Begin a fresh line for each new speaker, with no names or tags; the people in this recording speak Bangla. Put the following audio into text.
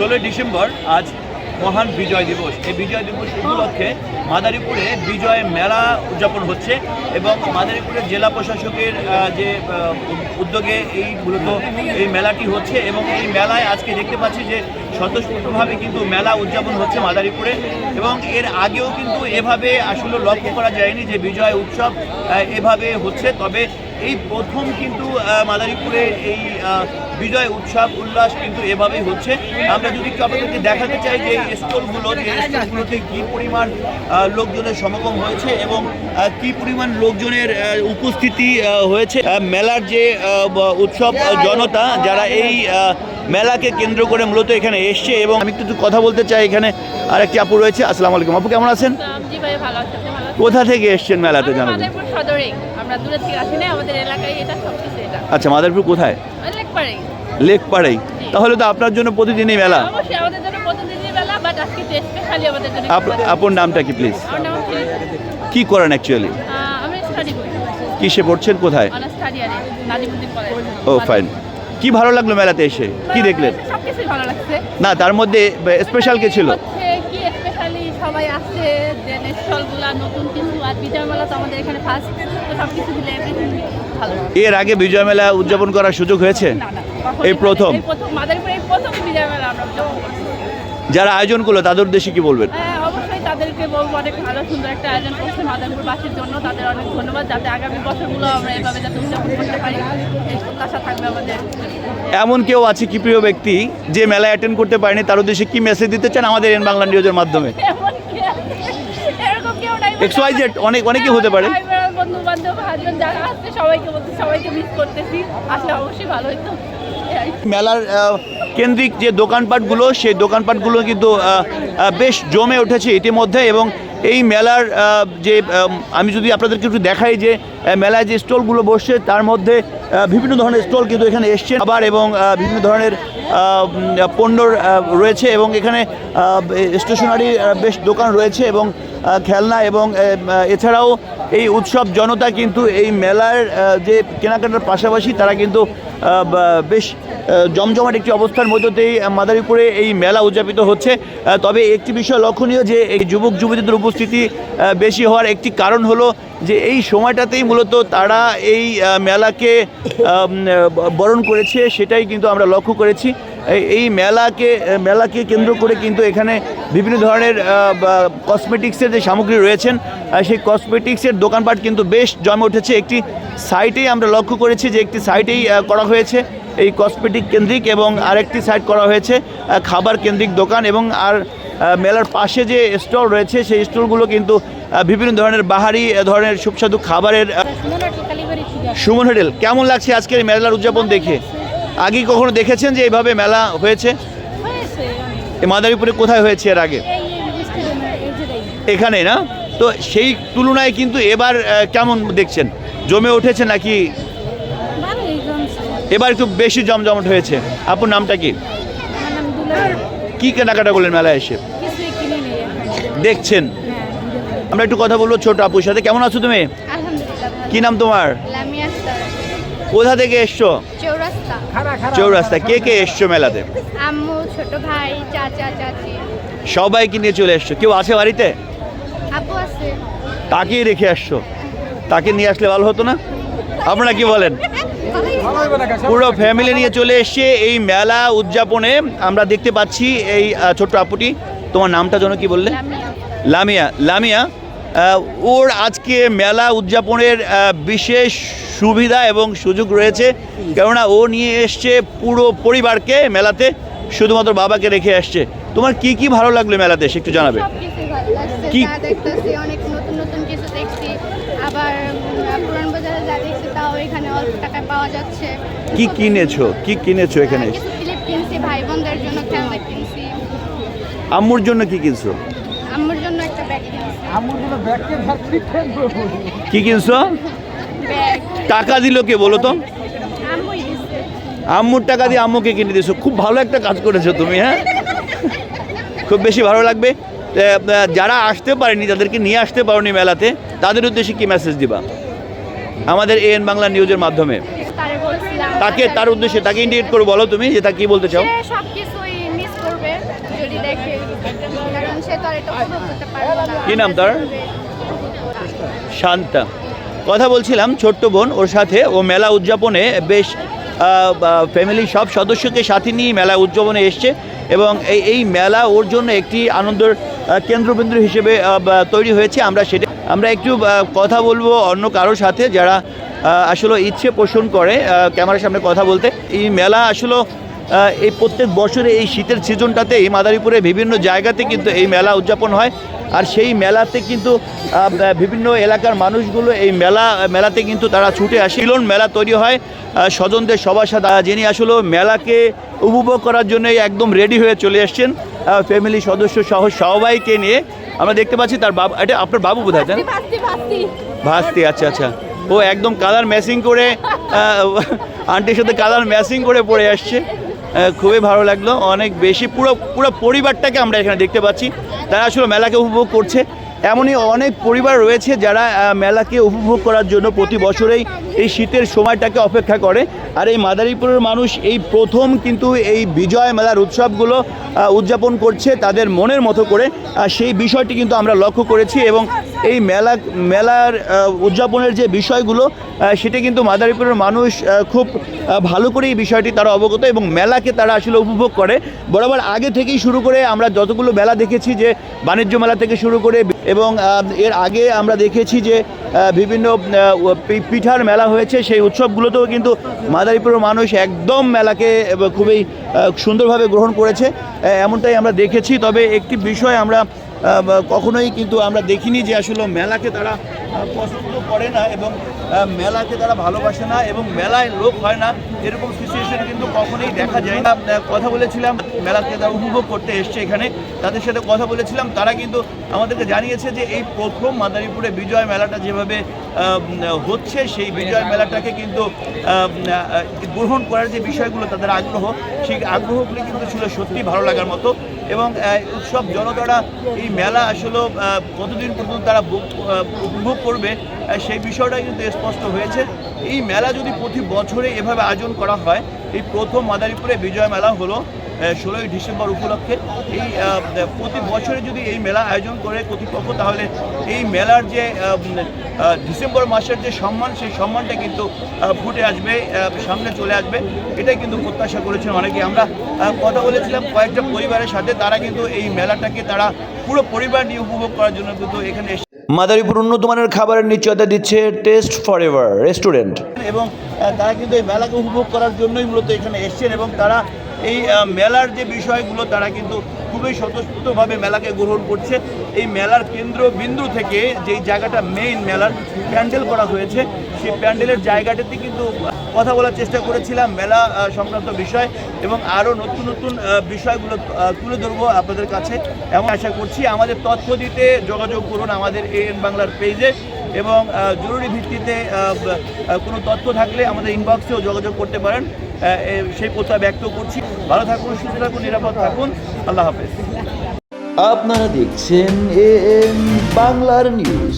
ষোলোই ডিসেম্বর আজ মহান বিজয় দিবস। এই বিজয় দিবস উপলক্ষে মাদারীপুরে বিজয় মেলা উদযাপন হচ্ছে এবং মাদারীপুরের জেলা প্রশাসকের যে উদ্যোগে এই মূলত এই মেলাটি হচ্ছে এবং এই মেলায় আজকে দেখতে পাচ্ছি যে স্বতঃস্ফূর্তভাবে কিন্তু মেলা উদযাপন হচ্ছে মাদারীপুরে এবং এর আগেও কিন্তু এভাবে আসলে লক্ষ্য করা যায়নি যে বিজয় উৎসব এভাবে হচ্ছে। তবে এই প্রথম কিন্তু মাদারীপুরে এই বিজয় উৎসব উল্লাস কিন্তু এভাবেই হচ্ছে। আমরা যদি একটু আপনাদেরকে দেখাতে চাই যে এই স্টলগুলো যে স্টলগুলোতে কী পরিমাণ লোকজনের সমাগম হয়েছে এবং কি পরিমাণ লোকজনের উপস্থিতি হয়েছে? মেলার যে উৎসব জনতা যারা এই মেলাকে কেন্দ্র করে মূলত এখানে এসছে এবং আমি একটু কথা বলতে চাই এখানে আরেকটি আপু রয়েছে। আসসালামু আলাইকুম। আপু কেমন আছেন? কোথা থেকে এসছেন মেলাতে জানাবেন? আচ্ছা মাদারপুর কোথায়?
অনেক পারে
লেক পাড়াই তাহলে তো আপনার জন্য প্রতিদিনই মেলা।
অবশ্যই আমাদের জন্য প্রতিদিনই বেলা বাট আজকে স্পেশালি আমাদের জন্য
আপ- আপনার নামটা কি প্লিজ
আমার নাম
কি করেন অ্যাকচুয়ালি
আহ, আমি স্টাডি করি।
কিসে পড়ছেন কোথায়?
অনার্স স্টাডি আরে নাজিমুদ্দিন কলেজ
ও ফাইন কি ভালো লাগল মেলাতে এসে? কি দেখলেন?
সব ভালো লাগছে।
না তার মধ্যে স্পেশাল কে ছিল?
কি স্পেশালি সবাই আসছে নতুন কিছু আর বিজয় মেলা তো আমাদের এখানে ফার্স্ট তো সব কিছু মিলে ভালো
এর আগে বিজয় মেলা উদযাপন করার সুযোগ হয়েছে? এই প্রথম?
মাদারীপুরে এই প্রথম বিজয় মেলা আমরা
যারা আয়োজন করল তাদের উদ্দেশ্যে কি বলবেন?
হ্যাঁ অবশ্যই তাদেরকে বলব অনেক ভালো সুন্দর একটা আয়োজন করছে মাদারপুরবাসীর জন্য। তাদের অনেক ধন্যবাদ যাতে আগামী বছরগুলো আমরা এভাবে যাতে উদযাপন করতে পারি। এই প্রত্যাশা থাকবে আমাদের।
এমন কেউ আছে কি প্রিয় ব্যক্তি যে মেলা অ্যাটেন্ড করতে পারেনি তার উদ্দেশ্যে কি মেসেজ দিতে চান আমাদের এন বাংলা নিউজের মাধ্যমে?
কেউ নাই
XYZ অনেক- অনেকেই হতে পারে।
বন্ধু বান্ধব হাজবেন্ড যারা আসছে সবাইকে বলছি সবাইকে মিস করতেছি আসলে অবশ্যই ভালো হতো এই আর কি।
মেলার কেন্দ্রিক যে দোকানপাটগুলো সেই দোকানপাটগুলো কিন্তু বেশ জমে উঠেছে ইতিমধ্যে এবং এই মেলার যে আমি যদি আপনাদেরকে একটু দেখাই যে মেলায় যে স্টলগুলো বসছে তার মধ্যে বিভিন্ন ধরনের স্টল কিন্তু এখানে এসছে আবার এবং বিভিন্ন ধরনের আহ, রয়েছে এবং এখানে স্টেশনারি বেশ দোকান রয়েছে এবং খেলনা এবং এছাড়াও এই উৎসব জনতা কিন্তু এই মেলার যে কেনাকাটার পাশাপাশি তারা কিন্তু বেশ জমজমাট একটি অবস্থার মধ্য দিয়েই আহ, মাদারীপুরে এই মেলা উদযাপিত হচ্ছে। তবে একটি বিষয় লক্ষণীয় যে এই যুবক যুবতীদের উপস্থিতি বেশি হওয়ার একটি কারণ হলো যে এই সময়টাতেই মূলত তারা এই মেলাকে বরণ করেছে সেটাই কিন্তু আমরা লক্ষ্য করেছি। এই- মেলাকে মেলাকে কেন্দ্র করে কিন্তু এখানে বিভিন্ন ধরনের কসমেটিক্সের যে সামগ্রী রয়েছেন সেই কসমেটিক্সের দোকানপাট কিন্তু বেশ জমে উঠেছে। একটি সাইটেই আমরা লক্ষ্য করেছি যে একটি সাইটেই করা হয়েছে এই কসমেটিক কেন্দ্রিক এবং আরেকটি সাইট করা হয়েছে খাবার কেন্দ্রিক দোকান এবং আর মেলার পাশে যে স্টল রয়েছে সেই স্টলগুলো কিন্তু বিভিন্ন ধরনের বাহারি ধরনের সুস্বাদু খাবারের সুমন হোটেল। কেমন লাগছে আজকের মেলার উদযাপন দেখে? আগে কখনো দেখেছেন যে এইভাবে মেলা হয়েছে? মাদারীপুরে কোথায় হয়েছে এর আগে? এখানে না? তো সেই তুলনায় কিন্তু এবার কেমন দেখছেন? জমে উঠেছে নাকি? এবার একটু বেশি জমজমট হয়েছে। আপুর নামটা কি? কি কেনাকাটা করলেন মেলায় এসে? দেখছেন। আমরা একটু কথা বলব ছোট আপুর সাথে। কেমন আছো তুমি? কি নাম তোমার? কোথা থেকে এসছো?
চৌরাস্তা।
চৌরাস্তা। কে কে এসছো মেলাতে?
আম্মু ছোট ভাই চাচা চাচি।
সবাইকে নিয়ে চলে এসছো। কেউ আছে বাড়িতে?
আপু আছে।
তাকেই রেখে আসছো? তাকে নিয়ে আসলে ভালো হতো না? আপনারা কি বলেন? পুরো ফ্যামিলি নিয়ে চলে এসছে এই মেলা উদযাপনে। আমরা দেখতে পাচ্ছি এই ছোট্ট আপুটি। তোমার নামটা যেন কি বললে?
লামিয়া।
লামিয়া? ওর আজকে মেলা উদযাপনের বিশেষ সুবিধা এবং সুযোগ রয়েছে। কেননা ও নিয়ে এসছে পুরো পরিবারকে মেলাতে শুধুমাত্র বাবাকে রেখে আসছে। তোমার কি কি ভালো লাগল মেলাতে সে একটু জানাবে। কি?
অনেক নতুন নতুন কিছু দেখছি। আবার পুরান বাজারে যা দেখছি তাও এখানে অল্প টাকায় পাওয়া যাচ্ছে।
কি কিনেছো? কি কিনেছো এখানে?
কিনছি ভাই বোনদের জন্য খেলনা কিনছি।
আম্মুর জন্য কি কিনছো
আম্মুর জন্য একটা ব্যাগ কিনছি
কি কিনছো? টাকা দিল কে বলো তো? আম্মুর টাকা দিয়ে আম্মুকে কিনে দিয়েছ। খুব ভালো একটা কাজ করেছ তুমি হ্যাঁ? খুব বেশি ভালো লাগবে। যারা আসতে পারেনি তাদেরকে নিয়ে আসতে পারোনি মেলাতে তাদের উদ্দেশ্যে কি মেসেজ দিবা? আমাদের এএন বাংলা নিউজের মাধ্যমে। তাকে তার উদ্দেশ্যে তাকে ইন্ডিকেট করে বলো তুমি যে তা কি বলতে চাও
সে সব কিছুই মিস করবে পারবে যদি দেখে কারণ সে তো আর এটা উপভোগ করতে পারবে না
কি নাম তার? শান্তা। কথা বলছিলাম ছোট্ট বোন ওর সাথে। ও মেলা উদযাপনে বেশ ফ্যামিলির সব সদস্যকে সাথে নিয়ে মেলা উদযাপনে এসছে এবং এই এই মেলা ওর জন্য একটি আনন্দের কেন্দ্রবিন্দু হিসেবে তৈরি হয়েছে। আমরা সেটা আমরা একটু কথা বলব অন্য কারোর সাথে যারা আসলে ইচ্ছে পোষণ করে ক্যামেরার সামনে কথা বলতে। এই মেলা আসলে এই প্রত্যেক বছরে এই শীতের সিজনটাতে এই মাদারীপুরে বিভিন্ন জায়গাতে কিন্তু এই মেলা উদযাপন হয়। আর সেই মেলাতে কিন্তু বিভিন্ন এলাকার মানুষগুলো এই মেলা মেলাতে কিন্তু তারা ছুটে আসে। মেলা তৈরি হয় স্বজনদের সবার সাথে। যিনি আসলে মেলাকে উপভোগ করার জন্য একদম রেডি হয়ে চলে এসছেন ফ্যামিলি সদস্য সহ সবাইকে নিয়ে। আমরা দেখতে পাচ্ছি তার বাবু এটা আপনার বাবু বোধ হয়
ভাস্তি
আচ্ছা আচ্ছা। ও একদম কালার ম্যাচিং করে আন্টির সাথে কালার ম্যাচিং করে পড়ে আসছে। খুবই ভালো লাগল। অনেক বেশি পুরো পুরো পরিবারটাকে আমরা এখানে দেখতে পাচ্ছি। তারা আসলে মেলাকে উপভোগ করছে। এমনই অনেক পরিবার রয়েছে যারা মেলাকে উপভোগ করার জন্য প্রতি বছরেই এই শীতের সময়টাকে অপেক্ষা করে। আর এই মাদারীপুরের মানুষ এই প্রথম কিন্তু এই বিজয় মেলার উৎসবগুলো উদযাপন করছে তাদের মনের মতো করে। সেই বিষয়টি কিন্তু আমরা লক্ষ্য করেছি এবং এই মেলা, মেলার উদযাপনের যে বিষয়গুলো সেটা কিন্তু মাদারীপুরের মানুষ খুব ভালো করে এই বিষয়টি তারা অবগত এবং মেলাকে তারা আসলে উপভোগ করে। বরাবর আগে থেকেই শুরু করে আমরা যতগুলো মেলা দেখেছি যে বাণিজ্য মেলা থেকে শুরু করে এবং এর আগে আমরা দেখেছি যে বিভিন্ন পিঠার মেলা হয়েছে। সেই উৎসবগুলোতেও কিন্তু মাদারীপুরের মানুষ একদম মেলাকে খুবই সুন্দরভাবে গ্রহণ করেছে। এমনটাই আমরা দেখেছি। তবে একটি বিষয় আমরা কখনোই কিন্তু আমরা দেখিনি যে আসলে মেলাকে তারা পছন্দ করে না এবং মেলাকে তারা ভালোবাসে না এবং মেলায় লোক হয় না। এরকম সিচুয়েশন কিন্তু কখনোই দেখা যায় না। কথা বলেছিলাম, মেলাকে তারা উপভোগ করতে এসছে এখানে। তাদের সাথে কথা বলেছিলাম। তারা কিন্তু আমাদেরকে জানিয়েছে যে এই প্রথম মাদারীপুরে বিজয় মেলাটা যেভাবে হচ্ছে, সেই বিজয় মেলাটাকে কিন্তু গ্রহণ করার যে বিষয়গুলো তাদের আগ্রহ, সেই আগ্রহগুলি কিন্তু ছিল সত্যি ভালো লাগার মতো। এবং উৎসব জনতারা এই মেলা আসলে কতদিন পর্যন্ত তারা উপভোগ করবে সেই বিষয়টা কিন্তু স্পষ্ট হয়েছে। এই মেলা যদি প্রতি বছরে এভাবে আয়োজন করা হয়, এই প্রথম মাদারীপুরে বিজয় মেলা হলো। ষোলোই ডিসেম্বর উপলক্ষে এই প্রতি বছরে যদি এই মেলা আয়োজন করে কর্তৃপক্ষ তাহলে এই মেলার যে ডিসেম্বর মাসের যে সম্মান সেই সম্মানটা কিন্তু ফুটে আসবে সামনে চলে আসবে। এটাই কিন্তু প্রত্যাশা করেছেন অনেকে। আমরা কথা বলেছিলাম কয়েকটা পরিবারের সাথে তারা কিন্তু এই মেলাটাকে তারা পুরো পরিবার নিয়ে উপভোগ করার জন্য কিন্তু এখানে এসে মাদারীপুর উন্নত মানের খাবারের নিশ্চয়তা দিচ্ছে টেস্ট ফর এভার রেস্টুরেন্ট। এবং তারা কিন্তু এই মেলাকে উপভোগ করার জন্যই মূলত এখানে এসছেন এবং তারা এই মেলার যে বিষয়গুলো তারা কিন্তু খুবই স্বতঃস্ফূর্তভাবে মেলাকে গ্রহণ করছে। এই মেলার কেন্দ্র বিন্দু থেকে যেই জায়গাটা মেইন মেলার প্যান্ডেল করা হয়েছে, সেই প্যান্ডেলের জায়গাটাতে কিন্তু কথা বলার চেষ্টা করেছিলাম মেলা সংক্রান্ত বিষয় এবং আরও নতুন নতুন বিষয়গুলো তুলে ধরবো আপনাদের কাছে। এমন আশা করছি আমাদের তথ্য দিতে যোগাযোগ করুন আমাদের এএন বাংলার পেজে এবং জরুরি ভিত্তিতে কোনো তথ্য থাকলে আমাদের ইনবক্সেও যোগাযোগ করতে পারেন। সেই প্রত্যয় ব্যক্ত করছি। ভালো থাকুন, সুস্থ থাকুন, নিরাপদ থাকুন। আল্লাহ হাফেজ।
আপনারা দেখছেন এ এম বাংলার নিউজ।